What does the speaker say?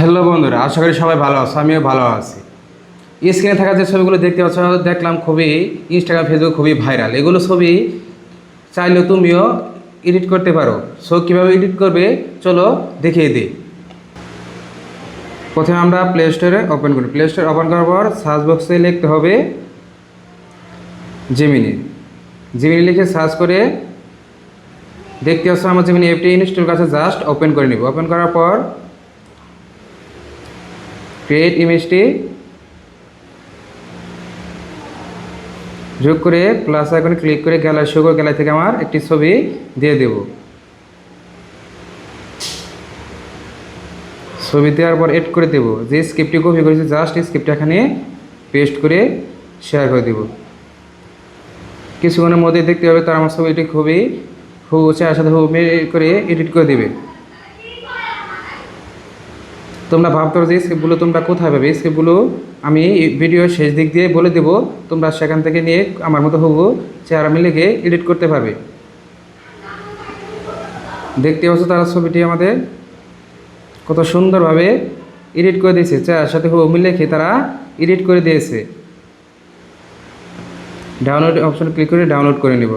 Hello বন্ধুরা, আশা করি সবাই ভালো আছো, আমিও ভালো আছি। স্ক্রিনে থাকা যে ছবিগুলো দেখতে পাচ্ছ দেখলাম খুবই ইনস্টাগ্রাম ফেসবুক খুবই ভাইরাল এগুলো ছবি চাইলেও তুমিও এডিট করতে পারো। সো কীভাবে এডিট করবে, চলো দেখিয়ে দিই। প্রথমে আমরা প্লে স্টোরে ওপেন করি। প্লে স্টোর ওপেন করার পর সার্চ বক্সে লিখতে হবে জেমিনি জেমিনি লিখে সার্চ করে দেখতে পাচ্ছ, আমার জেমিনি অ্যাপটি ইনস্টল কাছে জাস্ট ওপেন করে নিব। ওপেন করার পর ক্রিয়েট ইমেজটি যোগ করে প্লাস আইকনে ক্লিক করে গ্যালারি শো করে গ্যালারি থেকে আমার একটি ছবি দিয়ে দেব। ছবি দেওয়ার পর এড করে দেব। যে স্ক্রিপ্টটি কপি করেছি জাস্ট স্ক্রিপ্টটা এখানে পেস্ট করে শেয়ার করে দেব। কিছুক্ষণের মধ্যে দেখতে হবে তার আমার ছবিটি খুবই হু, চার সাথে করে এডিট করে দেবে। তোমরা ভাবতে পারো যে স্ক্রিপ্টগুলো তোমরা কোথায় পাবে? স্ক্রিপ্টগুলো আমি ভিডিও শেষ দিক দিয়ে বলে দেবো। তোমরা সেখান থেকে নিয়ে আমার মতো হবু চেহারা মিলে গিয়ে এডিট করতে পারবে। দেখতে পাচ্ছ তারা ছবিটি আমাদের? কত সুন্দরভাবে এডিট করে দিয়েছে। চেহারার সাথে হবু মিলে খেয়ে তারা এডিট করে দিয়েছে। ডাউনলোড অপশন ক্লিক করে ডাউনলোড করে নেব।